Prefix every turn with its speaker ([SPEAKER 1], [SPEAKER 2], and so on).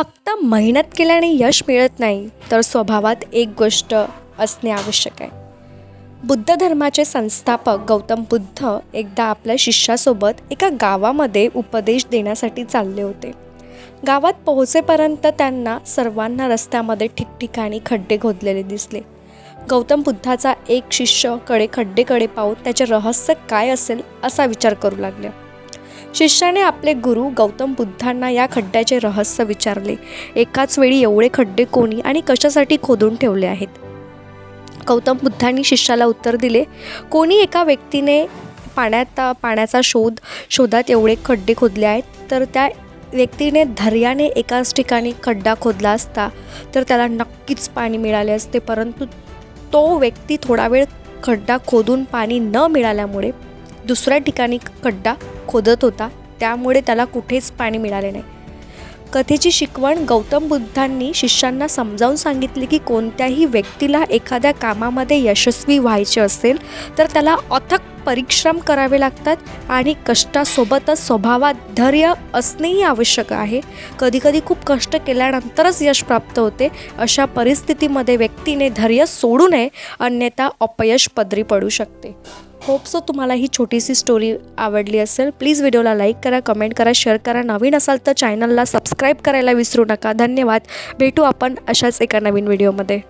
[SPEAKER 1] फक्त मेहनत केल्याने यश मिळत नाही तर स्वभावात एक गोष्ट असणे आवश्यक आहे. बुद्ध धर्माचे संस्थापक गौतम बुद्ध एकदा आपल्या शिष्यासोबत एका गावामध्ये उपदेश देण्यासाठी चालले होते. गावात पोहोचेपर्यंत त्यांना सर्वांना रस्त्यामध्ये ठिकठिकाणी खड्डे खोदलेले दिसले. गौतम बुद्धाचा एक शिष्यकडे खड्डेकडे पाहून त्याचे रहस्य काय असेल असा विचार करू लागला. शिष्याने आपले गुरु गौतम बुद्धांना या खड्ड्याचे रहस्य विचारले. एकाच वेळी एवढे खड्डे कोणी आणि कशासाठी खोदून ठेवले आहेत? गौतम बुद्धांनी शिष्याला उत्तर दिले कोणी एका व्यक्तीने पाण्यात पाण्याचा शोध शोधात एवढे खड्डे खोदले आहेत? तर त्या व्यक्तीने धैर्याने एकाच ठिकाणी खड्डा खोदला असता तर त्याला नक्कीच पाणी मिळाले असते. परंतु तो व्यक्ती थोडा वेळ खड्डा खोदून पाणी न मिळाल्यामुळे दुसऱ्या ठिकाणी खड्डा खोदत होता. त्यामुळे त्याला कुठेच पाणी मिळाले नाही. कथेची शिकवण गौतम बुद्धांनी शिष्यांना समजावून सांगितली की कोणत्याही व्यक्तीला एखाद्या कामामध्ये यशस्वी व्हायचे असेल तर त्याला अथक परिश्रम करावे लागतात आणि कष्टासोबतच स्वभावात धैर्य असणेही आवश्यक आहे. कधीकधी खूप कष्ट केल्यानंतरच यश प्राप्त होते. अशा परिस्थितीमध्ये व्यक्तीने धैर्य सोडू नये अन्यथा अपयश पदरी पडू शकते. होप सो तुम्हाला ही छोटीशी स्टोरी आवडली असेल. प्लीज व्हिडिओला लाईक करा कमेंट करा शेअर करा. नवीन असाल तर चॅनलला सबस्क्राईब करायला विसरू नका. धन्यवाद. भेटू आपण अशाच एका नवीन व्हिडिओमध्ये